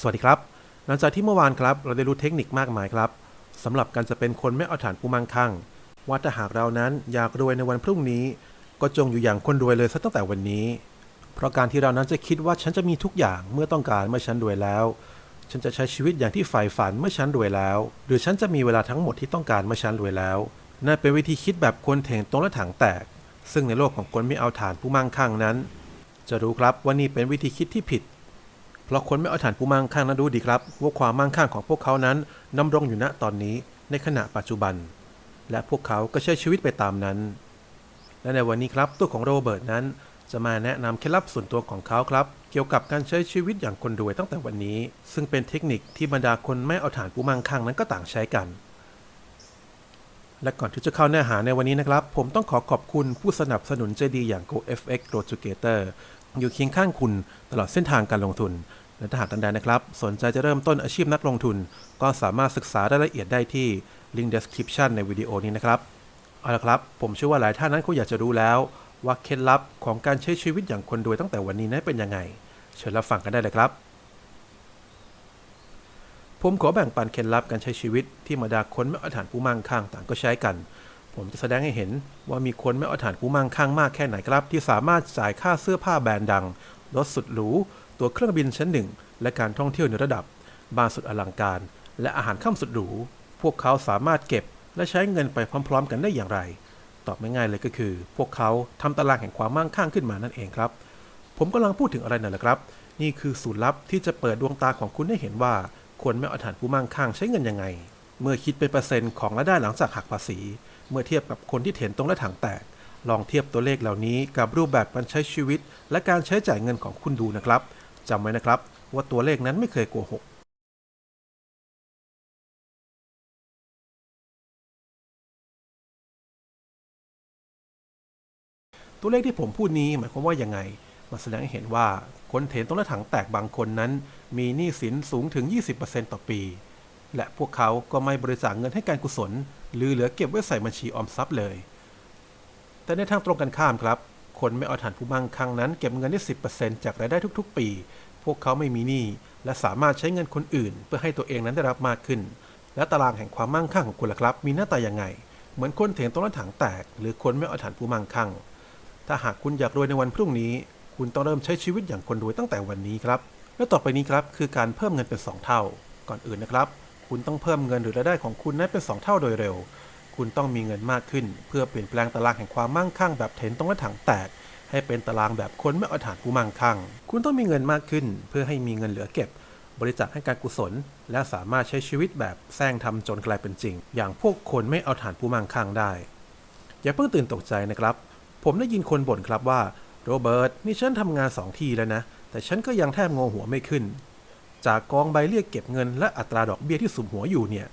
สวัสดีครับ หลังจากที่เมื่อวานครับ เราได้รู้เทคนิคมากมายครับสำหรับการจะเป็นคนไม่เอาฐานผู้มั่งคั่ง ว่าถ้าหากเรานั้นอยากรวยในวันพรุ่งนี้ ก็จงอยู่อย่างคนรวยเลยซะตั้งแต่วันนี้ เพราะการที่เรานั้นจะคิดว่าฉันจะมีทุกอย่างเมื่อต้องการเมื่อฉันรวยแล้ว ฉันจะใช้ชีวิตอย่างที่ใฝ่ฝันเมื่อฉันรวยแล้ว หรือฉันจะมีเวลาทั้งหมดที่ต้องการเมื่อฉันรวยแล้วนั่นเป็นวิธีคิดแบบคนเถงตรงและถังแตก ซึ่งในโลกของคนไม่เอาฐานผู้มั่งคั่งนั้น จะรู้ครับว่านี่เป็นวิธีคิดที่ผิด เพราะคนไม่เอาฐานผู้มั่งคั่งนั้นรู้ดีครับว่าความมั่งคั่งของพวกเขานั้นดำรงอยู่ณตอนนี้ในขณะปัจจุบัน และพวกเขาก็ใช้ชีวิตไปตามนั้น และในวันนี้ครับตัวของโรเบิร์ตนั้น จะมาแนะนำเคล็ดลับส่วนตัวของเขาครับ เกี่ยวกับการใช้ชีวิตอย่างคนรวยตั้งแต่วันนี้ ซึ่งเป็นเทคนิคที่บรรดาคนไม่เอาฐานผู้มั่งคั่งนั้นก็ต่างใช้กันและก่อนที่จะเข้าเนื้อหาในวันนี้นะครับ ผมต้องขอขอบคุณผู้สนับสนุนใจดีอย่าง GoFX Grow Together อยู่เคียงข้างคุณตลอดเส้นทางการลงทุน และถ้าหากท่านใดนะครับ สนใจจะเริ่มต้นอาชีพนักลงทุน ก็สามารถศึกษารายละเอียดได้ที่ link description ในวิดีโอนี้นะครับ เอาละครับ ผมเชื่อว่าหลายท่านนั้นคงอยากจะรู้แล้ว ว่าเคล็ดลับของการใช้ชีวิตอย่างคนรวยตั้งแต่วันนี้นั้นเป็นยังไง เชิญรับฟังกันได้เลยครับผมขอแบ่งปันเคล็ดลับการใช้ชีวิตที่บรรดาคนไม่เอาฐานผู้มั่งคั่งต่างก็ใช้กัน ผมจะแสดงให้เห็นว่ามีคนไม่เอาฐานผู้มั่งคั่งมากแค่ไหนครับ ที่สามารถจ่ายค่าเสื้อผ้าแบรนด์ดังรถสุดหรูตัวเครื่องบินชั้นหนึ่งและการท่องเที่ยวในระดับบ้านสุดอลังการ และอาหารค่ำสุดหรูพวกเขาสามารถเก็บและใช้เงินไปพร้อม ๆ กันได้อย่างไร ตอบง่ายๆเลยก็คือ พวกเขาทำตารางแห่งความมั่งคั่งขึ้นมานั่นเองครับ ผมกำลังพูดถึงอะไรนั่นแหละครับ นี่คือสูตรลับที่จะเปิดดวงตาของคุณให้เห็นว่าคนไม่เอาฐานผู้มั่งคั่งใช้เงินยังไง เมื่อคิดเป็นเปอร์เซ็นต์ของรายได้หลังจากหักภาษี เมื่อเทียบกับคนที่เถนตรงและถังแตก ลองเทียบตัวเลขเหล่านี้กับรูปแบบการใช้ชีวิต และการใช้จ่ายเงินของคุณดูนะครับจำไว้นะครับว่าตัวเลขนั้นไม่เคยโกหกตัวเลขที่ผมพูดนี้หมายความว่ายังไง มาแสดงให้เห็นว่าคนเถนตรงและถังแตกบางคนนั้น มีหนี้สินสูงถึง 20%ต่อปี และพวกเขาก็ไม่บริจาคเงินให้การกุศล หรือเหลือเก็บไว้ใส่บัญชีออมทรัพย์เลย แต่ในทางตรงกันข้ามครับ คนไม่เอาฐานผู้มั่งคั่งนั้นเก็บเงินได้ 10%จากรายได้ทุกๆ ปี พวกเขาไม่มีหนี้และสามารถใช้เงินคนอื่น เพื่อให้ตัวเองนั้นได้รับมากขึ้น และตารางแห่งความมั่งคั่งของคุณล่ะครับ มีหน้าตาอย่างไง เหมือนคนเถนตรงและถังแตก หรือคนไม่เอาฐานผู้มั่งคั่ง ถ้าหากคุณอยากรวยในวันพรุ่งนี้ คุณต้องเริ่มใช้ชีวิตอย่างคนรวยตั้งแต่วันนี้ครับ และต่อไปนี้ครับคือการเพิ่มเงินเป็น 2 เท่า ก่อนอื่นนะครับ คุณต้องเพิ่มเงินหรือรายได้ของคุณนั้นเป็น 2 เท่าโดยเร็ว คุณต้องมีเงินมากขึ้น เพื่อเปลี่ยนแปลงตารางแห่งความมั่งคั่งแบบเถนตรงและถังแตก ให้เป็นตารางแบบคนไม่เอาฐานผู้มั่งคั่ง คุณต้องมีเงินมากขึ้น เพื่อให้มีเงินเหลือเก็บ บริจาคให้การกุศล และสามารถใช้ชีวิตแบบแซงทำจนกลายเป็นจริง อย่างพวกคนไม่เอาฐานผู้มั่งคั่งได้ อย่าเพิ่งตื่นตกใจนะครับ ผมได้ยินคนบ่นครับว่าโรเบิร์ตนี่ฉันทำงานสองที่แล้วนะ แต่ฉันก็ยังแทบงงหัวไม่ขึ้น จากกองใบเรียกเก็บเงินและอัตราดอกเบี้ยที่สุมหัวอยู่เนี่ย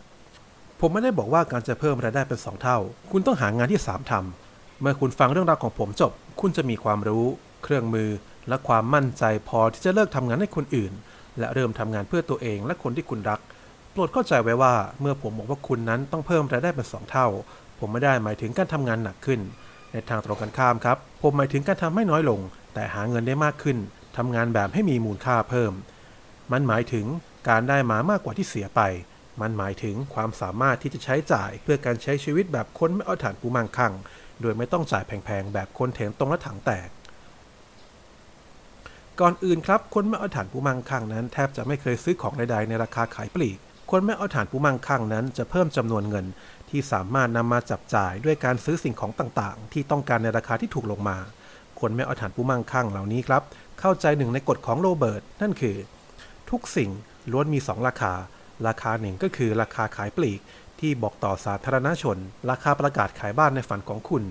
ผมไม่ได้บอกว่าการจะเพิ่มรายได้เป็น 2 เท่า คุณต้องหางานที่ 3ทำเมื่อคุณฟังเรื่องราวของผมจบ คุณจะมีความรู้ เครื่องมือ และความมั่นใจพอที่จะเลิกทำงานให้คนอื่น และเริ่มทำงานเพื่อตัวเองและคนที่คุณรักโปรดเข้าใจไว้ว่าเมื่อผมบอกว่าคุณนั้นต้องเพิ่มรายได้เป็นสองเท่า ผมไม่ได้หมายถึงการทำงานหนักขึ้น ในทางตรงกันข้ามครับ ผมหมายถึงการทำให้น้อยลง แต่หาเงินได้มากขึ้นทำงานแบบให้มีมูลค่าเพิ่ม มันหมายถึงการได้มามากกว่าที่เสียไป มันหมายถึงความสามารถที่จะใช้จ่ายเพื่อการใช้ชีวิตแบบคนไม่เอาฐานผู้มั่งคัง โดยไม่ต้องจ่ายแพงๆ แบบคนเถนตรงและถังแตก ก่อนอื่นครับ คนไม่เอาฐานผู้มั่งคังนั้นแทบจะไม่เคยซื้อของใดๆในราคาขายปลีก คนไม่เอาฐานผู้มั่งคังนั้นจะเพิ่มจำนวนเงิน ที่สามารถนำมาจับจ่ายด้วยการซื้อสิ่งของต่างๆ ที่ต้องการในราคาที่ถูกลงมา คนไม่เอาฐานผู้มั่งคังเหล่านี้ครับ เข้าใจหนึ่งในกฎของโรเบิร์ตนั่นคือ ทุกสิ่งล้วนมี 2 ราคา ราคาหนึ่งก็คือราคาขายปลีก ที่บอกต่อสาธารณชน ราคาประกาศขายบ้านในฝันของคุณ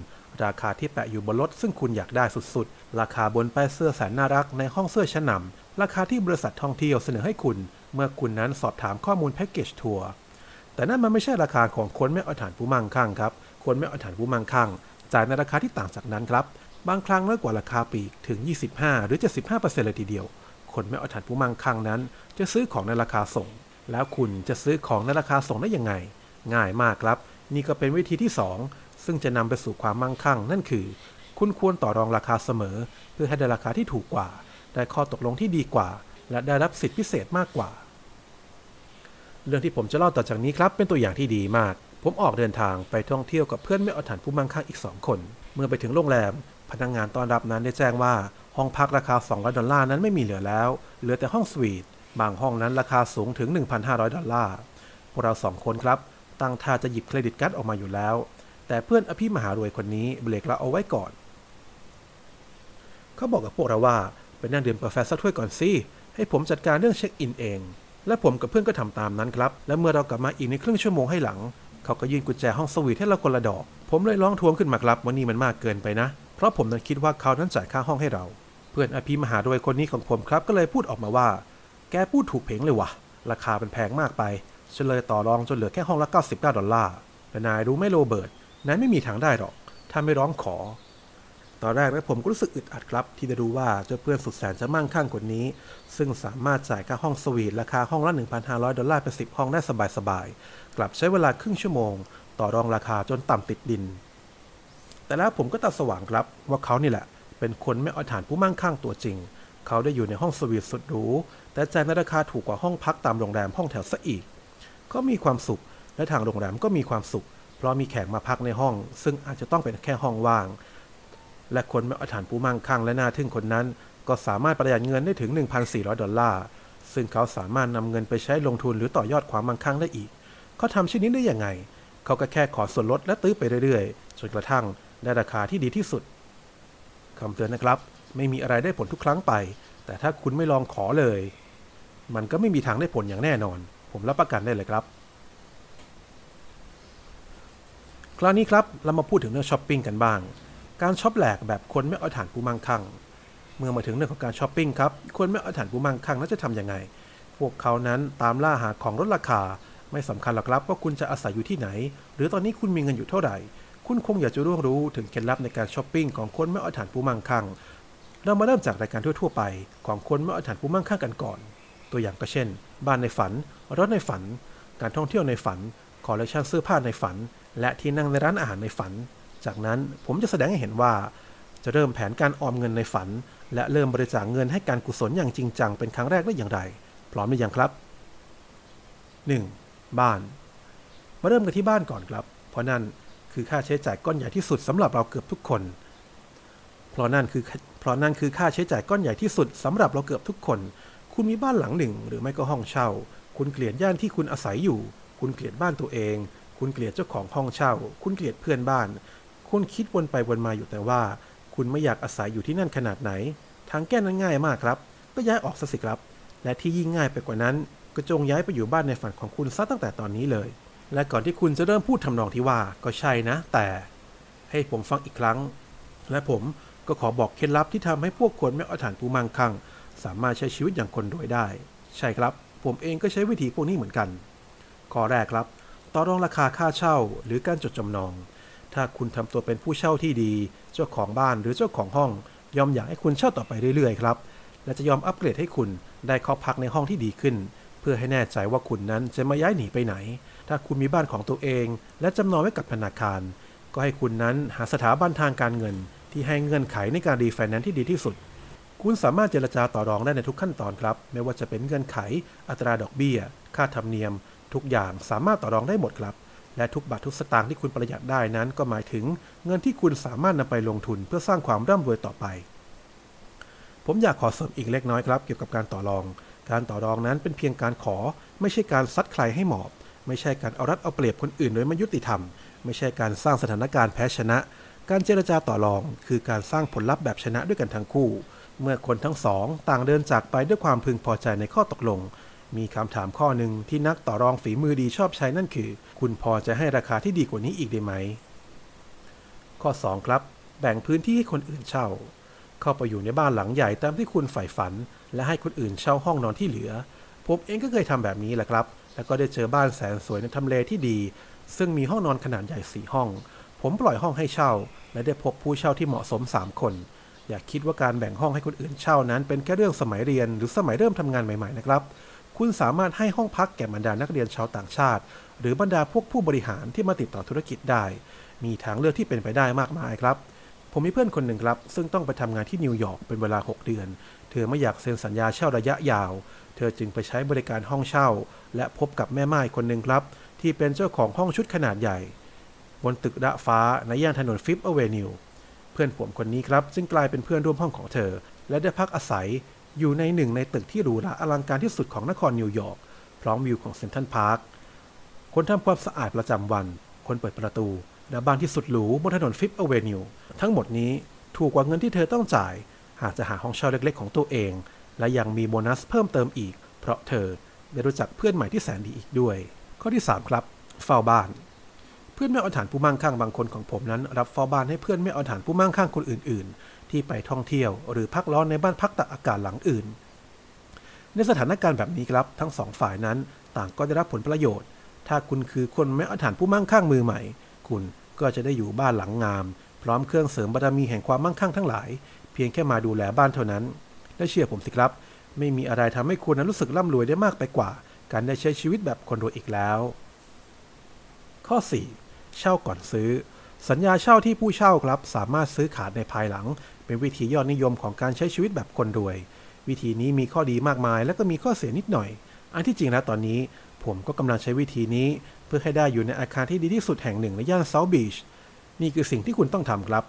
ราคาที่แปะอยู่บนรถซึ่งคุณอยากได้สุดๆ ราคาบนป้ายเสื้อแสนน่ารักในห้องเสื้อชั้นนำราคาที่บริษัทท่องเที่ยวเสนอให้คุณ เมื่อคุณนั้นสอบถามข้อมูลแพ็กเกจทัวร์แต่นั่นมันไม่ใช่ราคาของคนไม่เอาฐานผู้มั่งคั่งครับคนไม่เอาฐานผู้มั่งคั่งจ่ายในราคาที่ต่างจากนั้นครับบางครั้งน้อยกว่าราคาปลีกถึง 25 หรือ 75%เลยทีเดียว คนไม่เอาฐานผู้มั่งคั่งนั้น จะซื้อของในราคาส่ง แล้วคุณจะซื้อของในราคาส่งได้ยังไง ง่ายมากครับ นี่ก็เป็นวิธีที่ 2 ซึ่งจะนำไปสู่ความมั่งคั่ง นั่นคือ คุณควรต่อรองราคาเสมอ เพื่อให้ได้ราคาที่ถูกกว่า ได้ข้อตกลงที่ดีกว่า และได้รับสิทธิพิเศษมากกว่า เรื่องที่ผมจะเล่าต่อจากนี้ครับ เป็นตัวอย่างที่ดีมาก ผมออกเดินทางไปท่องเที่ยวกับเพื่อนไม่เอาฐานผู้มั่งคั่งอีก2คน เมื่อไปถึงโรงแรมพนักงงานต้อนรับนั้นได้แจ้งว่า ห้องพักราคา 200 ดอลลาร์นั้นไม่มีเหลือแล้ว เหลือแต่ห้องสวีท บางห้องนั้นราคาสูงถึง 1,500 ดอลลาร์ พวกเราสองคนครับ ตั้งท่าจะหยิบเครดิตการ์ดออกมาอยู่แล้ว แต่เพื่อนอภิมหารวยคนนี้เบรกเราเอาไว้ก่อน เขาบอกกับพวกเราว่าไปนั่งดื่มกาแฟสักถ้วยก่อนสิ ให้ผมจัดการเรื่องเช็คอินเอง และผมกับเพื่อนก็ทำตามนั้นครับ และเมื่อเรากลับมาอีกในครึ่งชั่วโมงให้หลัง เขาก็ยื่นกุญแจห้องสวีทให้เราคนละดอก ผมเลยร้องทวงขึ้นมาครับว่านี่มันมากเกินไปนะ เพราะผมนั้นคิดว่าเขานั้นจ่ายค่าห้องให้เรา เพื่อนอภิมหารวยคนนี้ของผมครับก็เลยพูดออกมาว่า แกพูดถูกเพงเลยวะราคาเป็นแพงมากไปฉันเลยต่อรองจนเหลือแค่ห้องละ99ดอลลาร์แต่นายรู้ไหมโรเบิร์ตนายไม่มีทางได้หรอกถ้าไม่ร้องขอ ตอนแรกนะผมก็รู้สึกอึดอัดครับ ที่จะรู้ว่าเจ้าเพื่อนสุดแสนจะมั่งคั่งกว่านี้ ซึ่งสามารถจ่ายค่าห้องสวีทราคาห้องละ 1,500 ดอลลาร์เป็น10 ห้องได้สบายๆกลับใช้เวลาครึ่งชั่วโมง ต่อรองราคาจนต่ำติดดิน แต่แล้วผมก็ตาสว่างครับว่าเขานี่แหละ เป็นคนไม่เอาฐานผู้มั่งคั่งตัวจริง เขาได้อยู่ในห้องสวีทสุดหรู แต่จ่ายในราคาถูกกว่าห้องพักตามโรงแรมห้องแถวซะอีก เขามีความสุข และทางโรงแรมก็มีความสุข เพราะมีแขกมาพักในห้อง ซึ่งอาจจะต้องเป็นแค่ห้องว่าง และคนไม่เอาฐานผู้มั่งคั่งและน่าทึ่งคนนั้น ก็สามารถประหยัดเงินได้ถึง 1,400 ดอลลาร์ ซึ่งเขาสามารถนำเงินไปใช้ลงทุนหรือต่อยอดความมั่งคั่งได้อีก เขาทำเช่นนี้ได้อยังไง เขาก็แค่ขอส่วนลดและตื้อไปเรื่อยๆ จนกระทั่งได้ราคาที่ดีที่สุด คำเตือนนะครับ ไม่มีอะไรได้ผลทุกครั้งไป แต่ถ้าคุณไม่ลองขอเลย มันก็ไม่มีทางได้ผลอย่างแน่นอน ผมรับประกันได้เลยครับ คราวนี้ครับเรามาพูดถึงเรื่องช้อปปิ้งกันบ้าง การช้อปแหลกแบบคนไม่เอาฐานผู้มั่งคั่งเมื่อมาถึงเรื่องของการช้อปปิ้งครับคนไม่เอาฐานผู้มั่งคั่งนั้นจะทำยังไง พวกเขานั้นตามล่าหาของลดราคา ไม่สำคัญหรอกครับว่าคุณจะอาศัยอยู่ที่ไหน หรือตอนนี้คุณมีเงินอยู่เท่าไหร่ คุณคงอยากจะรู้รู้ถึงเคล็ดลับในการช้อปปิ้งของคนไม่อาฐานผู้มั่งคั่ง เรามาเริ่มจากรายการทั่วๆไป ของคนไม่อาฐานผู้มั่งคั่งกันก่อน ตัวอย่างก็เช่น บ้านในฝัน รถในฝัน การท่องเที่ยวในฝัน คอลเลคชันเสื้อผ้าในฝัน และที่นั่งในร้านอาหารในฝัน จากนั้นผมจะแสดงให้เห็นว่า จะเริ่มแผนการออมเงินในฝัน และเริ่มบริจาคเงินให้การกุศลอย่างจริงจังเป็นครั้งแรกได้อย่างไร พร้อมหรือยังครับ 1. บ้าน มาเริ่มกันที่บ้านก่อนครับ เพราะนั่น คือค่าใช้จ่ายก้อนใหญ่ที่สุดสำหรับเราเกือบทุกคน เพราะนั่นคือเพราะนั่นคือค่าใช้จ่ายก้อนใหญ่ที่สุดสำหรับเราเกือบทุกคน คุณมีบ้านหลังหนึ่ง หรือไม่ก็ห้องเช่า คุณเกลียดย่านที่คุณอาศัยอยู่ คุณเกลียดบ้านตัวเอง คุณเกลียดเจ้าของห้องเช่า คุณเกลียดเพื่อนบ้าน คุณคิดวนไปวนมาอยู่แต่ว่า คุณไม่อยากอาศัยอยู่ที่นั่นขนาดไหน ทางแก้นั้นง่ายมากครับ ก็ย้ายออกซะสิครับ และที่ยิ่งง่ายไปกว่านั้นก็จงย้ายไปอยู่บ้านในฝันของคุณซะตั้งแต่ตอนนี้เลย และก่อนที่คุณจะเริ่มพูดทำนองที่ว่าก็ใช่นะ แต่ให้ผมฟังอีกครั้ง และผมก็ขอบอกเคล็ดลับที่ทำให้พวกคนไม่เอาฐานผู้มั่งคั่ง สามารถใช้ชีวิตอย่างคนรวยได้ ใช่ครับ ผมเองก็ใช้วิธีพวกนี้เหมือนกัน ข้อแรกครับต่อรองราคาค่าเช่าหรือการจดจำนอง ถ้าคุณทำตัวเป็นผู้เช่าที่ดี เจ้าของบ้านหรือเจ้าของห้อง ยอมอยากให้คุณเช่าต่อไปเรื่อยๆครับ และจะยอมอัปเกรดให้คุณได้เข้าพักในห้องที่ดีขึ้น เพื่อให้แน่ใจว่าคุณนั้นจะไม่ย้ายหนีไปไหน ถ้าคุณมีบ้านของตัวเอง และจำนองไว้กับธนาคาร ก็ให้คุณนั้นหาสถาบันทางการเงิน ที่ให้เงื่อนไขในการรีไฟแนนซ์ที่ดีที่สุด คุณสามารถเจรจาต่อรองได้ในทุกขั้นตอนครับ ไม่ว่าจะเป็นเงื่อนไข อัตราดอกเบี้ย ค่าธรรมเนียม ทุกอย่างสามารถต่อรองได้หมดครับ และทุกบาททุกสตางค์ที่คุณประหยัดได้นั้น ก็หมายถึงเงินที่คุณสามารถนำไปลงทุนเพื่อสร้างความร่ำรวยต่อไป ผมอยากขอเสริมอีกเล็กน้อยครับ เกี่ยวกับการต่อรอง การต่อรองนั้นเป็นเพียงการขอ ไม่ใช่การซัดใครให้หมอบ ไม่ใช่การเอารัดเอาเปรียบคนอื่นโดยไม่ยุติธรรม ไม่ใช่การสร้างสถานการณ์แพ้ชนะ การเจรจาต่อรอง คือการสร้างผลลัพธ์แบบชนะด้วยกันทั้งคู่ เมื่อคนทั้งสอง ต่างเดินจากไปด้วยความพึงพอใจในข้อตกลง มีคำถามข้อหนึ่งที่นักต่อรองฝีมือดีชอบใช้นั่นคือ คุณพอจะให้ราคาที่ดีกว่านี้อีกได้ไหม ข้อ 2 ครับ แบ่งพื้นที่ให้คนอื่นเช่า เข้าไปอยู่ในบ้านหลังใหญ่ตามที่คุณใฝ่ฝัน และให้คนอื่นเช่าห้องนอนที่เหลือ ผมเองก็เคยทำแบบนี้แหละครับ แล้วก็ได้เจอบ้านแสนสวยในทำเลที่ดี ซึ่งมีห้องนอนขนาดใหญ่สี่ห้อง ผมปล่อยห้องให้เช่า และได้พบผู้เช่าที่เหมาะสม 3 คน อย่าคิดว่าการแบ่งห้องให้คนอื่นเช่านั้น เป็นแค่เรื่องสมัยเรียนหรือสมัยเริ่มทำงานใหม่ๆนะครับคุณสามารถให้ห้องพักแก่บรรดานักเรียนชาวต่างชาติ หรือบรรดาพวกผู้บริหารที่มาติดต่อธุรกิจได้ มีทางเลือกที่เป็นไปได้มากมายครับ ผมมีเพื่อนคนหนึ่งครับ ซึ่งต้องไปทำงานที่นิวยอร์กเป็นเวลา 6 เดือน เธอไม่อยากเซ็นสัญญาเช่าระยะยาว เธอจึงไปใช้บริการห้องเช่า และพบกับแม่ไม้คนหนึ่งครับ ที่เป็นเจ้าของห้องชุดขนาดใหญ่ บนตึกระฟ้าในย่านถนนฟิฟเอเวนิวเพื่อนผมคนนี้ครับจึงกลายเป็นเพื่อนร่วมห้องของเธอ และได้พักอาศัยอยู่ในหนึ่งในตึกที่หรูหราอลังการที่สุดของนครนิวยอร์กพร้อมวิวของเซ็นทรัลพาร์คคนทำความสะอาดประจำวัน คนเปิดประตู และบ้านที่สุดหรูบนถนนฟิฟอเวนิวทั้งหมดนี้ถูกกว่าเงินที่เธอต้องจ่าย หากจะหาห้องเช่าเล็กๆของตัวเอง และยังมีโบนัสเพิ่มเติมอีก เพราะเธอได้รู้จักเพื่อนใหม่ที่แสนดีอีกด้วย ข้อที่ 3 ครับ เฝ้าบ้าน เพื่อนแม่เอาฐานผู้มั่งคั่งบางคนของผมนั้น รับเฝ้าบ้านให้เพื่อนแม่เอาฐานผู้มั่งคั่งคนอื่น ๆ ที่ไปท่องเที่ยว หรือพักร้อนในบ้านพักตากอากาศหลังอื่น ในสถานการณ์แบบนี้ครับทั้งสองฝ่ายนั้น ต่างก็ได้รับผลประโยชน์ ถ้าคุณคือคนไม่เอาฐานผู้มั่งคั่งมือใหม่ คุณก็จะได้อยู่บ้านหลังงาม พร้อมเครื่องเสริมบารมีแห่งความมั่งคั่งทั้งหลาย เพียงแค่มาดูแลบ้านเท่านั้น และเชื่อผมสิครับ ไม่มีอะไรทำให้คุณนั้นรู้สึกร่ำรวยได้มากไปกว่า การได้ใช้ชีวิตแบบคนรวยอีกแล้ว ข้อ 4 เช่าก่อนซื้อ สัญญาเช่าที่ผู้เช่าครับ สามารถซื้อขาดในภายหลัง เป็นวิธียอดนิยมของการใช้ชีวิตแบบคนรวย วิธีนี้มีข้อดีมากมาย และก็มีข้อเสียนิดหน่อย อันที่จริงแล้วตอนนี้ผมก็กำลังใช้วิธีนี้เพื่อให้ได้อยู่ในอาคารที่ดีที่สุดแห่งหนึ่งในย่านเซาท์บีชนี่คือสิ่งที่คุณต้องทำครับ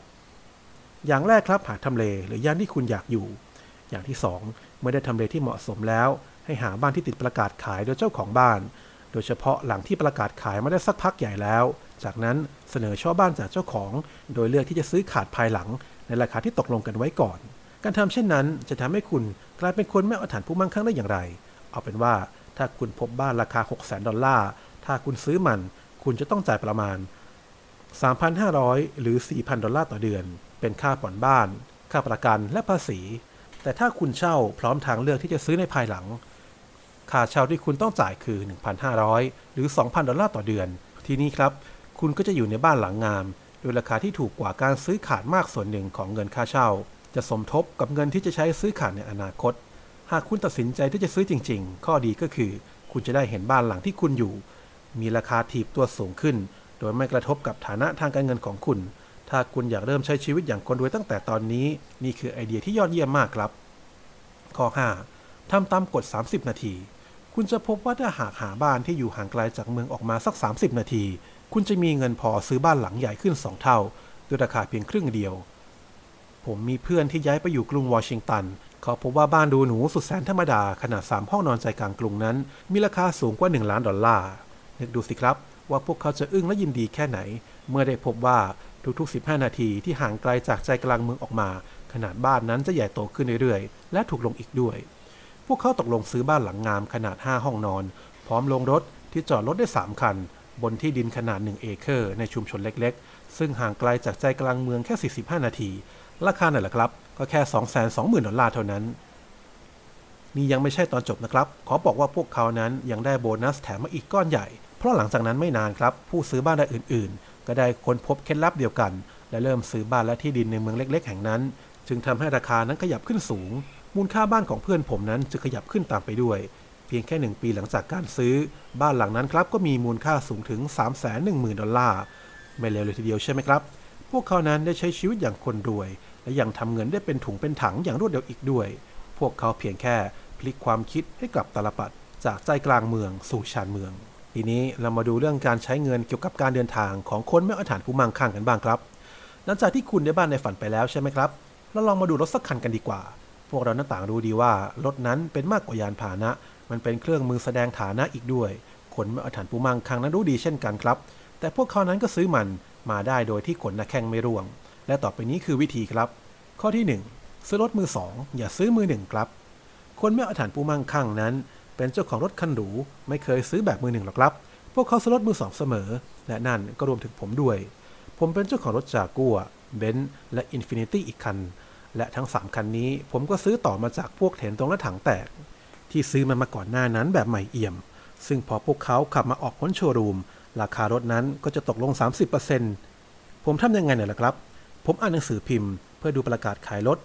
อย่างแรกครับหาทำเลหรือย่านที่คุณอยากอยู่ อย่างที่สองเมื่อได้ทำเลที่เหมาะสมแล้ว ให้หาบ้านที่ติดประกาศขายโดยเจ้าของบ้าน โดยเฉพาะหลังที่ประกาศขายมาได้สักพักใหญ่แล้ว จากนั้นเสนอช่อบ้านจากเจ้าของ โดยเลือกที่จะซื้อขาดภายหลัง ในราคาที่ตกลงกันไว้ก่อน การทำเช่นนั้นจะทำให้คุณกลายเป็นคนไม่เอาฐานผู้มั่งคั่งได้อย่างไร เอาเป็นว่าถ้าคุณพบบ้านราคา 6 0 0 0 0ดอลลาร์ ถ้าคุณซื้อมัน คุณจะต้องจ่ายประมาณ 3,500 หรือ 4,000 ดอลลาร์ต่อเดือน เป็นค่าผ่อนบ้าน ค่าประกันและภาษี แต่ถ้าคุณเช่าพร้อมทางเลือกที่จะซื้อในภายหลัง ค่าเช่าที่คุณต้องจ่ายคือ 1,500 หรือ 2,000 ดอลลาร์ต่อเดือน ทีนี้ครับ คุณก็จะอยู่ในบ้านหลังงาม โดยราคาที่ถูกกว่าการซื้อขาดมากส่วนหนึ่งของเงินค่าเช่า จะสมทบกับเงินที่จะใช้ซื้อขาดในอนาคต หากคุณตัดสินใจที่จะซื้อจริง ๆ ข้อดีก็คือ คุณจะได้เห็นบ้านหลังที่คุณอยู่ มีราคาถีบตัวสูงขึ้น โดยไม่กระทบกับฐานะทางการเงินของคุณ ถ้าคุณอยากเริ่มใช้ชีวิตอย่างคนรวยตั้งแต่ตอนนี้ นี่คือไอเดียที่ยอดเยี่ยมมากครับ ข้อ 5. ทำตามกฎ 30 นาที คุณจะพบว่าถ้าหากหาบ้านที่อยู่ห่างไกลจากเมืองออกมาสัก 30 นาที คุณจะมีเงินพอซื้อบ้านหลังใหญ่ขึ้น 2 เท่า ด้วยราคาเพียงครึ่งเดียว ผมมีเพื่อนที่ย้ายไปอยู่กรุงวอชิงตันเขาพบว่าบ้านดูหนูสุดแสนธรรมดาขนาด 3 ห้องนอนใจกลางกรุงนั้น มีราคาสูงกว่า 1 ล้านดอลลาร์ นึกดูสิครับว่าพวกเขาจะอึ้งและยินดีแค่ไหน เมื่อได้พบว่าทุกๆ 15 นาทีที่ห่างไกลจากใจกลางเมืองออกมา ขนาดบ้านนั้นจะใหญ่โตขึ้นเรื่อยๆ และถูกลงอีกด้วย พวกเขาตกลงซื้อบ้านหลังงามขนาด 5 ห้องนอน พร้อมลงรถที่จอดรถได้ 3 คัน บนที่ดินขนาด 1 เอเคอร์ในชุมชนเล็กๆ ซึ่งห่างไกลจากใจกลางเมืองแค่ 45 นาที ราคานั่นแหละครับ ก็แค่ 220,000 ดอลลาร์เท่านั้น นี่ยังไม่ใช่ตอนจบนะครับ ขอบอกว่าพวกเขานั้นยังได้โบนัสแถมมาอีกก้อนใหญ่ เพราะหลังจากนั้นไม่นานครับ ผู้ซื้อบ้านรายอื่น ๆ ก็ได้ค้นพบเคล็ดลับเดียวกัน และเริ่มซื้อบ้านและที่ดินในเมืองเล็ก ๆ แห่งนั้น จึงทำให้ราคานั้นขยับขึ้นสูง มูลค่าบ้านของเพื่อนผมนั้นจึงขยับขึ้นตามไปด้วย เพียงแค่หนึ่งปีหลังจากการซื้อ บ้านหลังนั้นครับก็มีมูลค่าสูงถึง 310,000ดอลลาร์ไม่เลวเลยทีเดียวใช่ไหมครับ พวกเขานั้นได้ใช้ชีวิตอย่างคนรวย และยังทำเงินได้เป็นถุงเป็นถังอย่างรวดเร็วอีกด้วย พวกเขาเพียงแค่พลิกความคิดให้กลับตาลปัดจากใจกลางเมืองสู่ชานเมือง ทีนี้เรามาดูเรื่องการใช้เงินเกี่ยวกับการเดินทางของคนไม่อาฐานผู้มั่งคั่งกันบ้างครับ หลังจากที่คุณได้บ้านในฝันไปแล้วใช่ไหมครับ เราลองมาดูรถสักคันกันดีกว่า พวกเราหน้าต่างรู้ดีว่ารถนั้นเป็นมากกว่ายานพาหนะ มันเป็นเครื่องมือแสดงฐานะอีกด้วย คนไม่อาฐานผู้มั่งคั่งนั้นรู้ดีเช่นกันครับ แต่พวกเขานั้นก็ซื้อมันมาได้โดยที่ขนหน้าแข้งไม่ร่วง และต่อไปนี้คือวิธีครับ ข้อที่ 1 ซื้อรถมือสองอย่าซื้อมือหนึ่งครับ คนไม่อาฐานผู้มั่งคั่งนั้น เป็นเจ้าของรถคันหรูไม่เคยซื้อแบบมือหนึ่งหรอกครับ พวกเขาซื้อรถมือสองเสมอ และนั่นก็รวมถึงผมด้วย ผมเป็นเจ้าของรถจากัวเบนซ์และอินฟินิตี้อีกคัน และทั้ง 3 คันนี้ผมก็ซื้อต่อมาจากพวกเถนตรงและถังแตก ที่ซื้อมันมาก่อนหน้านั้นแบบใหม่เอี่ยม ซึ่งพอพวกเขาขับมาออกพ้นโชว์รูม ราคารถนั้นก็จะตกลง 30%ผมทำยังไงเนี่ยล่ะครับ ผมอ่านหนังสือพิมพ์ เพื่อดูประกาศขายรถ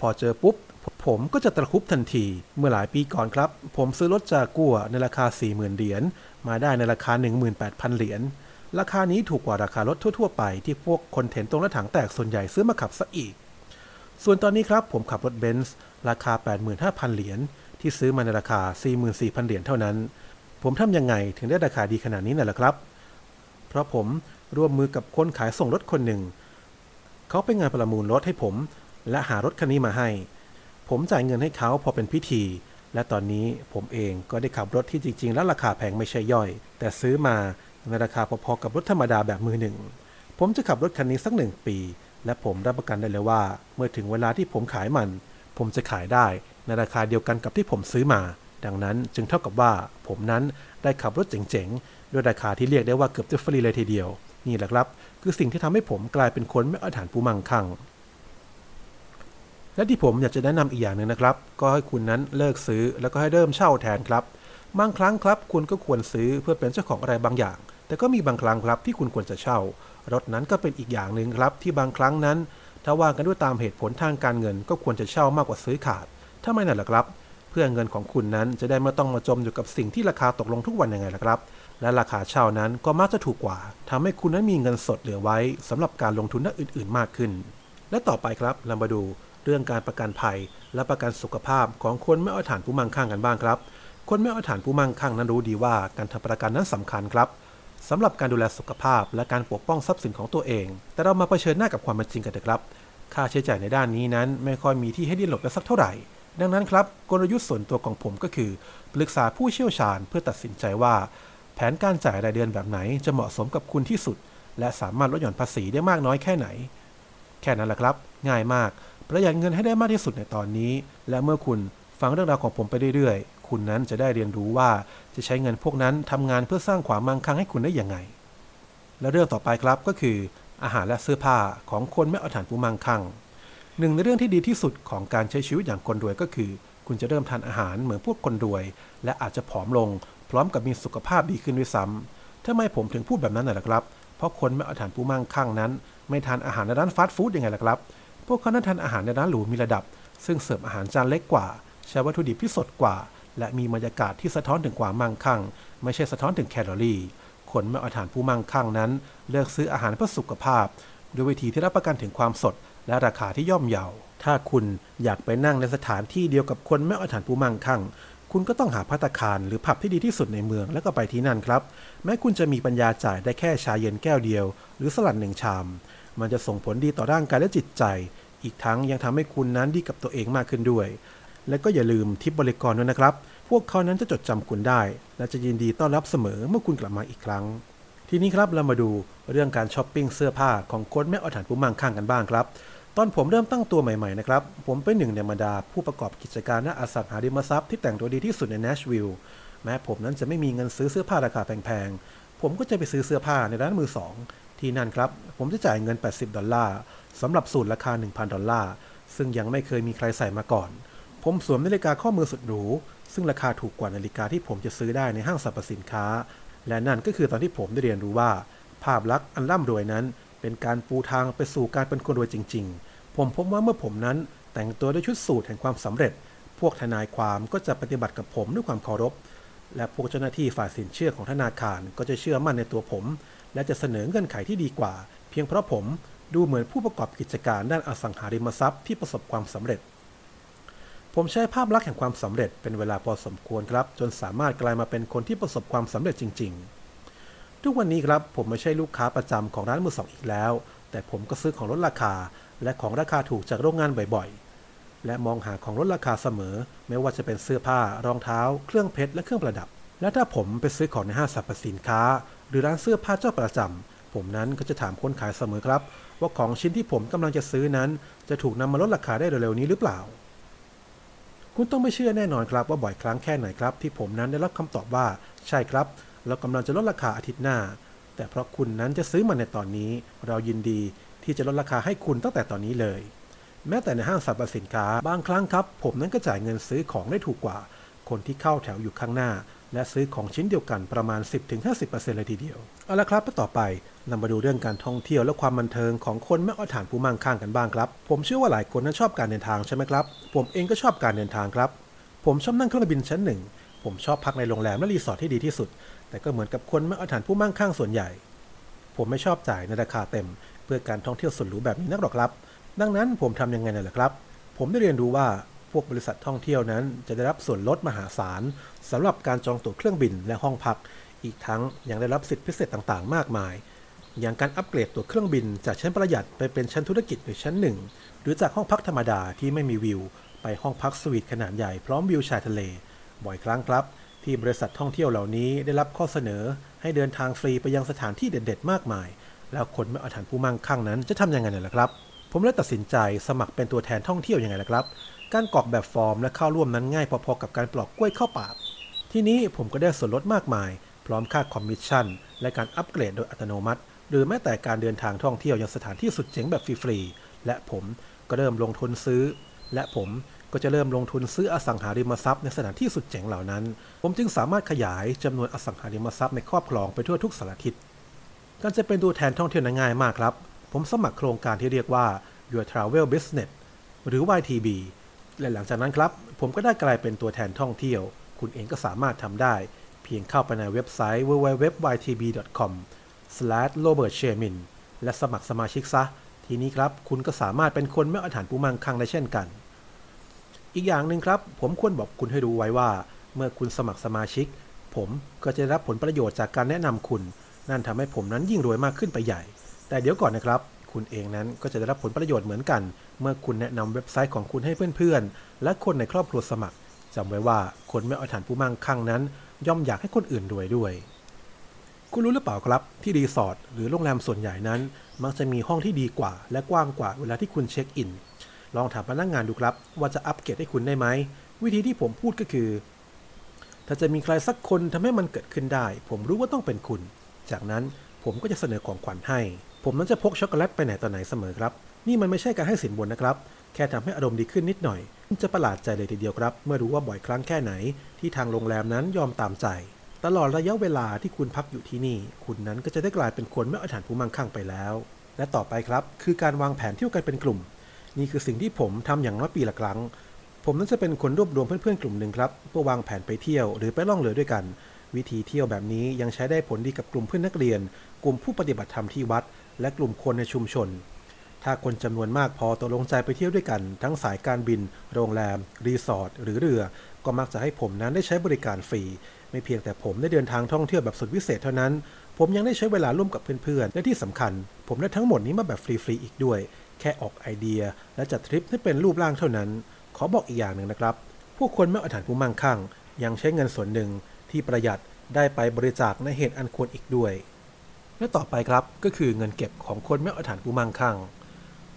พอเจอปุ๊บ ผมก็จะตะคุบทันที เมื่อหลายปีก่อนครับ ผมซื้อรถจากัวในราคา 40,000 เหรียญ มาได้ในราคา 18,000 เหรียญ ราคานี้ถูกกว่าราคารถทั่ว ๆ ไปที่พวกคนเห็นตรงและถังแตกส่วนใหญ่ซื้อมาขับซะอีก ส่วนตอนนี้ครับผมขับรถเบนซ์ราคา 85,000 เหรียญที่ซื้อมาในราคา 44,000 เหรียญเท่านั้น ผมทำยังไงถึงได้ราคาดีขนาดนี้น่ะล่ะครับ เพราะผมร่วมมือกับคนขายส่งรถคนหนึ่ง เขาไปงานประมูลรถให้ผม และหารถคันนี้มาให้ ผมจ่ายเงินให้เขาพอเป็นพิธี และตอนนี้ผมเองก็ได้ขับรถที่จริง ๆ แล้วราคาแพงไม่ใช่ย่อย แต่ซื้อมาในราคาพอๆกับรถธรรมดาแบบมือหนึ่ง ผมจะขับรถคันนี้สักหนึ่งปี และผมรับประกันได้เลยว่า เมื่อถึงเวลาที่ผมขายมัน ผมจะขายได้ในราคาเดียวกันกับที่ผมซื้อมา ดังนั้นจึงเท่ากับว่า ผมนั้นได้ขับรถเจ๋งๆ ด้วยราคาที่เรียกได้ว่าเกือบจะฟรีเลยทีเดียว นี่แหละครับ คือสิ่งที่ทำให้ผมกลายเป็นคนไม่อาฐานผู้มั่งคั่ง และที่ผมอยากจะแนะนำอีกอย่างหนึ่งนะครับ ก็ให้คุณนั้นเลิกซื้อแล้วก็ให้เริ่มเช่าแทนครับ บางครั้งครับ คุณก็ควรซื้อเพื่อเป็นเจ้าของอะไรบางอย่าง แต่ก็มีบางครั้งครับที่คุณควรจะเช่า รถนั้นก็เป็นอีกอย่างหนึ่งครับ ที่บางครั้งนั้น ถ้าว่ากันด้วยตามเหตุผลทางการเงิน ก็ควรจะเช่ามากกว่าซื้อขาดถ้าไม่นั่นแหละครับ เพื่อเงินของคุณนั้นจะได้ไม่ต้องมาจมอยู่กับสิ่งที่ราคาตกลงทุกวันยังไงล่ะครับ และราคาเช่านั้นก็มักจะถูกกว่าทำให้คุณนั้นมีเงินสดเหลือไว้สำหรับการลงทุนด้านอื่น ๆ มากขึ้น และต่อไปครับเรามาดู เรื่องการประกันภัย และประกันสุขภาพของคนไม่เอาฐานผู้มั่งคั่งกันบ้างครับ คนไม่เอาฐานผู้มั่งคั่งนั้นรู้ดีว่าการทำประกันนั้นสำคัญครับสำหรับการดูแลสุขภาพและการปกป้องทรัพย์สินของตัวเอง แต่เรามาเผชิญหน้ากับความเป็นจริงกันเถอะครับ ค่าใช้จ่ายในด้านนี้นั้นไม่ค่อยมีที่ให้ดิ้นหลบได้สักเท่าไหร่ ดังนั้นครับกลยุทธ์ส่วนตัวของผมก็คือ ปรึกษาผู้เชี่ยวชาญเพื่อตัดสินใจว่า แผนการจ่ายรายเดือนแบบไหนจะเหมาะสมกับคุณที่สุด และสามารถลดหย่อนภาษีได้มากน้อยแค่ไหน แค่นั้นแหละครับ ง่ายมาก ประหยัดเงินให้ได้มากที่สุดในตอนนี้ และเมื่อคุณฟังเรื่องราวของผมไปเรื่อยๆ คุณนั้นจะได้เรียนรู้ว่าจะใช้เงินพวกนั้นทำงานเพื่อสร้างความมั่งคั่งให้คุณได้อย่างไง และเรื่องต่อไปครับก็คือ อาหารและเสื้อผ้าของคนไม่เอาฐานผู้มั่งคั่งหนึ่งในเรื่องที่ดีที่สุดของการใช้ชีวิตอย่างคนรวยก็คือ คุณจะเริ่มทานอาหารเหมือนพวกคนรวย และอาจจะผอมลง พร้อมกับมีสุขภาพดีขึ้นด้วยซ้ำทำไมผมถึงพูดแบบนั้นน่ะล่ะครับ เพราะคนไม่เอาฐานผู้มั่งคั่งนั้น ไม่ทานอาหารในร้านฟาสต์ฟู้ดยังไงล่ะครับ พวกเขานั้นทานอาหารในร้านหรูมีระดับ ซึ่งเสิร์ฟอาหารจานเล็กกว่า ใช้วัตถุดิบที่สดกว่า และมีบรรยากาศที่สะท้อนถึงความมั่งคั่ง ไม่ใช่สะท้อนถึงแคลอรี่คนไม่เอาฐานผู้มั่งคั่งนั้น เลือกซื้ออาหารเพื่อสุขภาพด้วยวิธีที่รับประกันถึงความสด และราคาที่ย่อมเยาถ้าคุณอยากไปนั่งในสถานที่เดียวกับคนไม่อาฐานผู้มั่งคั่ง คุณก็ต้องหาพัตคารหรือผับที่ดีที่สุดในเมืองแล้วก็ไปที่นั่นครับ แม้คุณจะมีปัญญาจ่ายได้แค่ชาเย็นแก้วเดียว หรือสลัดหนึ่งชาม มันจะส่งผลดีต่อร่างกายและจิตใจ อีกทั้งยังทำให้คุณนั้นดีกับตัวเองมากขึ้นด้วย และก็อย่าลืมทิปบริกรด้วยนะครับ พวกเขานั้นจะจดจำคุณได้ และจะยินดีต้อนรับเสมอเมื่อคุณกลับมาอีกครั้ง ทีนี้ครับเรามาดูเรื่องการช้อปปิ้งเสื้อผ้าของคนไม่อาฐานผู้มั่งคั่งกันบ้างครับตอนผมเริ่มตั้งตัวใหม่ๆนะครับ ผมเป็นหนึ่งในบรรดาผู้ประกอบกิจการณอสังหาริมทรัพย์ที่แต่งตัวดีที่สุดใน Nashville แม้ผมนั้นจะไม่มีเงินซื้อเสื้อผ้าราคาแพงๆ ผมก็จะไปซื้อเสื้อผ้าในร้านมือสอง ที่นั่นครับ ผมจะจ่ายเงิน 80 ดอลลาร์สำหรับสูตรราคา 1,000 ดอลลาร์ ซึ่งยังไม่เคยมีใครใส่มาก่อน ผมสวมนาฬิกาข้อมือสุดหรู ซึ่งราคาถูกกว่านาฬิกาที่ผมจะซื้อได้ในห้างสรรพสินค้า และนั่นก็คือตอนที่ผมได้เรียนรู้ว่า ภาพลักษณ์อันร่ำรวยนั้น เป็นการปูทางไปสู่การเป็นคนรวยจริง ๆ ผมพบว่าเมื่อผมนั้นแต่งตัวด้วยชุดสูทแห่งความสำเร็จ พวกทนายความก็จะปฏิบัติกับผมด้วยความเคารพ และพวกเจ้าหน้าที่ฝ่ายสินเชื่อของธนาคารก็จะเชื่อมั่นในตัวผม และจะเสนอเงื่อนไขที่ดีกว่า เพียงเพราะผมดูเหมือนผู้ประกอบกิจการด้านอสังหาริมทรัพย์ที่ประสบความสำเร็จ ผมใช้ภาพลักษณ์แห่งความสำเร็จเป็นเวลาพอสมควรครับ จนสามารถกลายมาเป็นคนที่ประสบความสำเร็จจริง ๆ ทุกวันนี้ครับผมไม่ใช่ลูกค้าประจำของร้านมือสองอีกแล้ว แต่ผมก็ซื้อของลดราคา และของราคาถูกจากโรงงานบ่อยๆ และมองหาของลดราคาเสมอ ไม่ว่าจะเป็นเสื้อผ้ารองเท้า เครื่องเพชรและเครื่องประดับ และถ้าผมไปซื้อของในห้างสรรพสินค้า หรือร้านเสื้อผ้าเจ้าประจำผมนั้นก็จะถามคนขายเสมอครับ ว่าของชิ้นที่ผมกำลังจะซื้อนั้น จะถูกนำมาลดราคาได้เร็วๆนี้หรือเปล่า คุณต้องไม่เชื่อแน่นอนครับว่าบ่อยครั้งแค่ไหนครับ ที่ผมนั้นได้รับคำตอบว่า ใช่ครับ เรากำลังจะลดราคาอาทิตย์หน้า แต่เพราะคุณนั้นจะซื้อมาในตอนนี้ เรายินดีที่จะลดราคาให้คุณตั้งแต่ตอนนี้เลย แม้แต่ในห้างสรรพสินค้าบางครั้งครับ ผมนั้นก็จ่ายเงินซื้อของได้ถูกกว่า คนที่เข้าแถวอยู่ข้างหน้า และซื้อของชิ้นเดียวกันประมาณ 10-50%เลยทีเดียว เอาละครับต่อไปนำมาดูเรื่องการท่องเที่ยวและความบันเทิงของคนไม่อฐานผู้มั่งคั่งกันบ้างครับ ผมเชื่อว่าหลายคนนั้นชอบการเดินทางใช่ไหมครับ ผมเองก็ชอบการเดินทางครับ ผมชอบนั่งเครื่องบินชั้นหนึ่ง ผมชอบพักในโรงแรมและรีสอร์ทที่ดีที่สุด แต่ก็เหมือนกับคนไม่อฐานผู้มั่งคั่งส่วนใหญ่ ผมไม่ชอบจ่ายในราคาเต็ม เพื่อการท่องเที่ยวสุดหรูแบบนี้นักหรอกครับ ดังนั้นผมทำยังไงน่ะล่ะครับ ผมได้เรียนรู้ว่า พวกบริษัทท่องเที่ยวนั้นจะได้รับส่วนลดมหาศาลสำหรับการจองตั๋วเครื่องบินและห้องพัก อีกทั้งยังได้รับสิทธิพิเศษต่างๆ มากมาย อย่างการอัปเกรดตั๋วเครื่องบินจากชั้นประหยัดไปเป็นชั้นธุรกิจหรือชั้นหนึ่งหรือจากห้องพักธรรมดาที่ไม่มีวิว ไปห้องพักสวีทขนาดใหญ่พร้อมวิวชายทะเล บ่อยครั้งครับ ที่บริษัทท่องเที่ยวเหล่านี้ได้รับข้อเสนอ ให้เดินทางฟรีไปยังสถานที่เด็ด ๆ มากมาย แล้วคนไม่อาฐานผู้มั่งคั่งนั้นจะทำยังไงเนี่ยล่ะครับ ผมเลยตัดสินใจสมัครเป็นตัวแทนท่องเที่ยวยังไงล่ะครับ การกรอกแบบฟอร์มและเข้าร่วมนั้นง่ายพอๆกับการปลอกกล้วยเข้าปาก ที่นี้ผมก็ได้ส่วนลดมากมาย พร้อมค่าคอมมิชชั่น และการอัปเกรดโดยอัตโนมัติ หรือแม้แต่การเดินทางท่องเที่ยวยังสถานที่สุดเจ๋งแบบฟรีๆ และผมก็เริ่มลงทุนซื้อ และผมก็จะเริ่มลงทุนซื้ออสังหาริมทรัพย์ในสถานที่สุดเจ๋งเหล่านั้น ผมจึงสามารถขยายจำนวนอสังหาริมทรัพย์ในครอบครองไปทั่วทุกสารทิศ การจะเป็นตัวแทนท่องเที่ยวนั้นง่ายมากครับ ผมสมัครโครงการที่เรียกว่า Your Travel Business หรือ YTB และหลังจากนั้นครับ ผมก็ได้กลายเป็นตัวแทนท่องเที่ยว คุณเองก็สามารถทำได้ เพียงเข้าไปในเว็บไซต์ www.ytb.com/robertshermin และสมัครสมาชิกซะ ทีนี้ครับ คุณก็สามารถเป็นคนไม่อาฐานปูมังคังได้เช่นกัน อีกอย่างหนึ่งครับ ผมควรบอกคุณให้รู้ไว้ว่า เมื่อคุณสมัครสมาชิก ผมก็จะได้รับผลประโยชน์จากการแนะนำคุณ นั่นทำให้ผมนั้นยิ่งรวยมากขึ้นไปใหญ่ แต่เดี๋ยวก่อนนะครับ คุณเองนั้นก็จะได้รับผลประโยชน์เหมือนกัน เมื่อคุณแนะนำเว็บไซต์ของคุณให้เพื่อนๆ และคนในครอบครัวสมัครจำไว้ว่าคนไม่เอาฐานผู้มั่งคั่งนั้น ย่อมอยากให้คนอื่นรวยด้วย คุณรู้หรือเปล่าครับ ที่รีสอร์ทหรือโรงแรมส่วนใหญ่นั้น มักจะมีห้องที่ดีกว่า และกว้างกว่าเวลาที่คุณเช็คอิน ลองถามพนักงานดูครับ ว่าจะอัปเกรดให้คุณได้ไหมวิธีที่ผมพูดก็คือ ถ้าจะมีใครสักคนทำให้มันเกิดขึ้นได้ ผมรู้ว่าต้องเป็นคุณ จากนั้นผมก็จะเสนอของขวัญให้ ผมนั้นจะพกช็อกโกแลตไปไหนต่อไหนเสมอครับ นี่มันไม่ใช่การให้สินบนนะครับ แค่ทำให้อารมณ์ดีขึ้นนิดหน่อยคุณจะประหลาดใจเลยทีเดียวครับ เมื่อรู้ว่าบ่อยครั้งแค่ไหน ที่ทางโรงแรมนั้นยอมตามใจ ตลอดระยะเวลาที่คุณพักอยู่ที่นี่ คุณนั้นก็จะได้กลายเป็นคนไม่อาฐานผู้มั่งคั่งไปแล้ว และต่อไปครับ คือการวางแผนเที่ยวกันเป็นกลุ่ม นี่คือสิ่งที่ผมทำอย่างน้อยปีละครั้ง ผมนั้นจะเป็นคนรวบรวมเพื่อนๆกลุ่มหนึ่งครับเพื่อวางแผนไปเที่ยวหรือไปล่องเรือด้วยกัน วิธีเที่ยวแบบนี้ยังใช้ได้ผลดีกับกลุ่มเพื่อนนักเรียน กลุ่มผู้ปฏิบัติธรรมที่วัด และกลุ่มคนในชุมชน ถ้าคนจำนวนมากพอตกลงใจไปเที่ยวด้วยกัน ทั้งสายการบิน โรงแรม รีสอร์ทหรือเรือ ก็มักจะให้ผมนั้นได้ใช้บริการฟรี ไม่เพียงแต่ผมได้เดินทางท่องเที่ยวแบบสุดวิเศษเท่านั้น ผมยังได้ใช้เวลาร่วมกับเพื่อนๆ และที่สำคัญ ผมได้ทั้งหมดนี้มาแบบฟรีๆอีกด้วย แค่ออกไอเดีย และจัดทริปให้เป็นรูปร่างเท่านั้น ขอบอกอีกอย่างหนึ่งนะครับ ผู้คนไม่อาฐานผู้มั่งคั่ง ยังใช้เงินส่วนหนึ่งที่ประหยัดได้ไปบริจาคในเหตุอันควรอีกด้วย และต่อไปครับก็คือเงินเก็บของคนไม่เอาฐานผู้มั่งคั่ง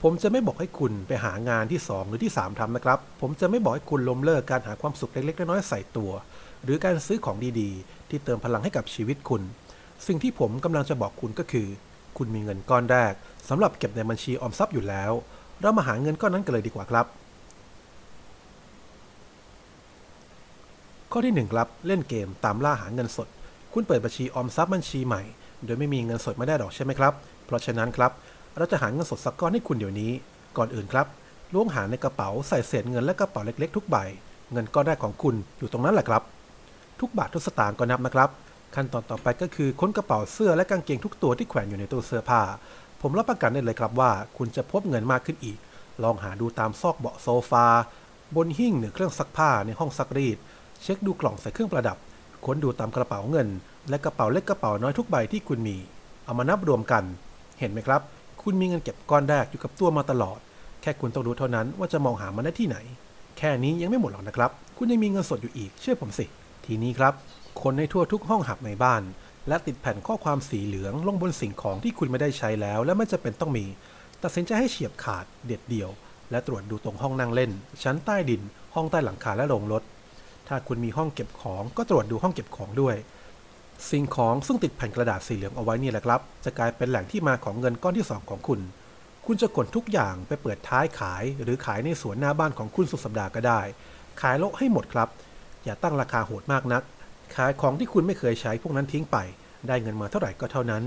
ผมจะไม่บอกให้คุณไปหางานที่ 2 หรือที่ 3ทำนะครับ ผมจะไม่บอกให้คุณล้มเลิกการหาความสุขเล็กๆน้อยๆใส่ตัว หรือการซื้อของดีๆ ที่เติมพลังให้กับชีวิตคุณ สิ่งที่ผมกำลังจะบอกคุณก็คือ คุณมีเงินก้อนแรกสำหรับเก็บในบัญชีออมทรัพย์อยู่แล้ว เรามาหาเงินก้อนนั้นกันเลยดีกว่าครับ ข้อที่1ครับเล่นเกมตามล่าหาเงินสด คุณเปิดบัญชีออมทรัพย์บัญชีใหม่ โดยไม่มีเงินสดไม่ได้หรอกใช่ไหมครับ เพราะฉะนั้นครับ เราจะหาเงินสดสักก้อนให้คุณเดี๋ยวนี้ ก่อนอื่นครับล้วงหาในกระเป๋าใส่เศษเงินและกระเป๋าเล็กๆ ทุกใบ เงินก้อนแรกของคุณอยู่ตรงนั้นแหละครับ ทุกบาททุกสตางค์ก็นับนะครับ ขั้นตอนต่อไปก็คือค้นกระเป๋าเสื้อและกางเกงทุกตัวที่แขวนอยู่ในตู้เสื้อผ้า ผมรับประกันได้เลยครับว่า คุณจะพบเงินมากขึ้นอีก ลองหาดูตามซอกเบาะโซฟา บนหิ้งหนือเครื่องซักผ้าในห้องซักรีด เช็คดูกล่องใส่เครื่องประดับ ค้นดูตามกระเป๋าเงิน และกระเป๋าเล็กกระเป๋าน้อยทุกใบที่คุณมี เอามานับรวมกัน เห็นไหมครับ คุณมีเงินเก็บก้อนแรกอยู่กับตัวมาตลอด แค่คุณต้องรู้เท่านั้นว่าจะมองหามันได้ที่ไหน แค่นี้ยังไม่หมดหรอกนะครับ คุณยังมีเงินสดอยู่อีก เชื่อผมสิ ทีนี้ครับ คนในทั่วทุกห้องหับในบ้าน และติดแผ่นข้อความสีเหลืองลงบนสิ่งของที่คุณไม่ได้ใช้แล้ว และไม่จะเป็นต้องมี ตัดสินใจให้เฉียบขาดเด็ดเดี่ยว และตรวจดูตรงห้องนั่งเล่น ชั้นใต้ดิน ห้องใต้หลังคาและโรงรถ ถ้าคุณมีห้องเก็บของก็ตรวจดูห้องเก็บของด้วย สิ่งของซึ่งติดแผ่นกระดาษสีเหลืองเอาไว้นี่แหละครับ จะกลายเป็นแหล่งที่มาของเงินก้อนที่ 2 ของคุณ คุณจะกดทุกอย่างไปเปิดท้ายขาย หรือขายในสวนหน้าบ้านของคุณสุดสัปดาห์ก็ได้ ขายโละให้หมดครับ อย่าตั้งราคาโหดมากนัก ขายของที่คุณไม่เคยใช้พวกนั้นทิ้งไป ได้เงินมาเท่าไหร่ก็เท่านั้น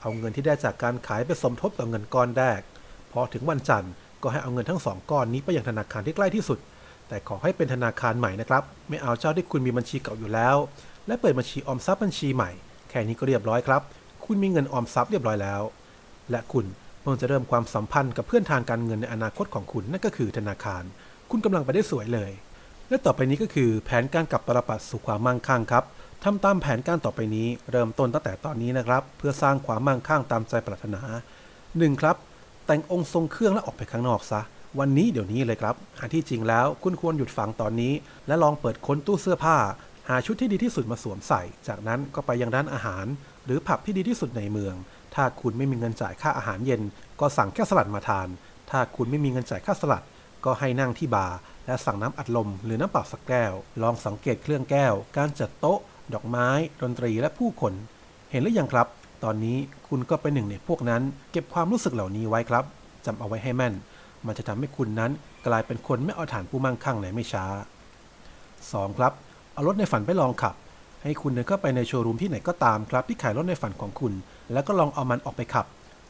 เอาเงินที่ได้จากการขายไปสมทบกับเงินก้อนแรก พอถึงวันจันทร์ก็ให้เอาเงินทั้งสองก้อนนี้ไปยังธนาคารที่ใกล้ที่สุด แต่ขอให้เป็นธนาคารใหม่นะครับ ไม่เอาเจ้าที่คุณมีบัญชีเก่าอยู่แล้ว และเปิดบัญชีออมทรัพย์บัญชีใหม่ แค่นี้ก็เรียบร้อยครับ คุณมีเงินออมทรัพย์เรียบร้อยแล้ว และคุณเพิ่งจะเริ่มความสัมพันธ์กับเพื่อนทางการเงินในอนาคตของคุณนั่นก็คือธนาคาร คุณกำลังไปได้สวยเลย และต่อไปนี้ก็คือแผนการกลับตลปัดสู่ความมั่งคั่งครับทำตามแผนการต่อไปนี้เริ่มต้นตั้งแต่ตอนนี้นะครับ เพื่อสร้างความมั่งคั่งตามใจปรารถนา 1. ครับ แต่งองค์ทรงเครื่องแล้วออกไปข้างนอกซะ วันนี้เดี๋ยวนี้เลยครับอันที่จริงแล้วคุณควรหยุดฟังตอนนี้ และลองเปิดค้นตู้เสื้อผ้า หาชุดที่ดีที่สุดมาสวมใส่ จากนั้นก็ไปยังร้านอาหาร หรือผับที่ดีที่สุดในเมือง ถ้าคุณไม่มีเงินจ่ายค่าอาหารเย็น ก็สั่งแค่สลัดมาทาน ถ้าคุณไม่มีเงินจ่ายค่าสลัด ก็ให้นั่งที่บาร์และสั่งน้ำอัดลม หรือน้ำเปล่าสักแก้ว ลองสังเกตเครื่องแก้ว การจัดโต๊ะ ดอกไม้ ดนตรีและผู้คน เห็นหรือยังครับ ตอนนี้คุณก็เป็นหนึ่งในพวกนั้น เก็บความรู้สึกเหล่านี้ไว้ครับจำเอาไว้ให้แม่น มันจะทำให้คุณนั้นกลายเป็นคนไม่เอาฐานผู้มั่งคั่งในไม่ช้า 2. ครับ เอารถในฝันไปลองขับ ให้คุณเดินเข้าไปในโชว์รูมที่ไหนก็ตามครับที่ขายรถในฝันของคุณ แล้วก็ลองเอามันออกไปขับ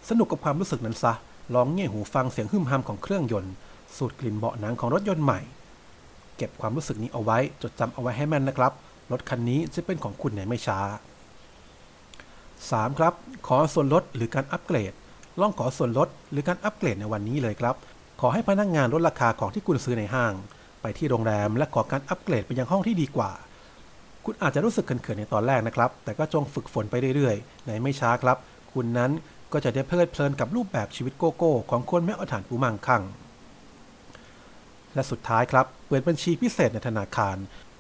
สนุกกับความรู้สึกนั้นซะ ลองเงี่ยหูฟังเสียงฮึมฮัมของเครื่องยนต์ สูดกลิ่นเบาะหนังของรถยนต์ใหม่ เก็บความรู้สึกนี้เอาไว้ จดจำเอาไว้ให้แม่นนะครับ รถคันนี้จะเป็นของคุณในไม่ช้า 3. ครับ ขอส่วนลดหรือการอัปเกรด ลองขอส่วนลดหรือการอัปเกรดในวันนี้เลยครับ ขอให้พนักงานลดราคาของที่คุณซื้อในห้าง ไปที่โรงแรมและขอการอัปเกรดไปยังห้องที่ดีกว่า คุณอาจจะรู้สึกเขินๆในตอนแรกนะครับ แต่ก็จงฝึกฝนไปเรื่อยๆ ในไม่ช้าครับ คุณนั้นก็จะได้เพลิดเพลินกับรูปแบบชีวิตโกโก้ ของคนไม่อาฐานผู้มั่งคั่ง และสุดท้ายครับ เปิดบัญชีพิเศษในธนาคาร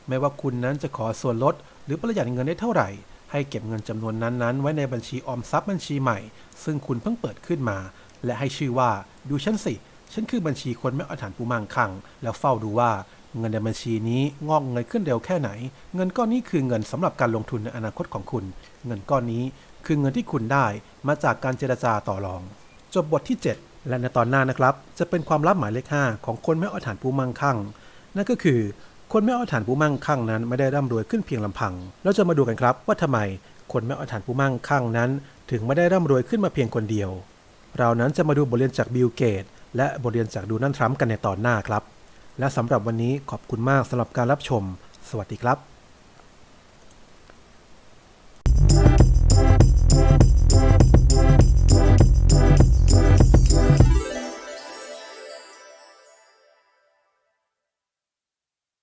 ไม่ว่าคุณนั้นจะขอส่วนลด หรือประหยัดเงินได้เท่าไหร่ ให้เก็บเงินจำนวนนั้นๆ ไว้ในบัญชีออมทรัพย์บัญชีใหม่ ซึ่งคุณเพิ่งเปิดขึ้นมา และให้ชื่อว่าดูฉันสิ ฉันคือบัญชีคนไม่อาฐานผู้มั่งคั่ง แล้วเฝ้าดูว่าเงินในบัญชีนี้งอกเงยขึ้นเร็วแค่ไหน เงินก้อนนี้คือเงินสำหรับการลงทุนในอนาคตของคุณ เงินก้อนนี้คือเงินที่คุณได้มาจากการเจรจาต่อรอง จบบทที่ 7 และในตอนหน้านะครับ จะเป็นความลับหมายเลข5ของคนไม่อาฐานผู้มั่งคั่ง นั่นก็คือ คนไม่อาฐานผู้มั่งคั่งนั้นไม่ได้ร่ำรวยขึ้นเพียงลำพัง เราจะมาดูกันครับว่าทำไมคนไม่อาฐานผู้มั่งคั่งนั้น ถึงไม่ได้ร่ำรวยขึ้นมาเพียงคนเดียว เรานั้นจะมาดูบทเรียนจากบิลเกต และบทเรียนจากดูนัลด์ทรัมป์กันในตอนหน้าครับ และสำหรับวันนี้ขอบคุณมากสำหรับการรับชม สวัสดีครับ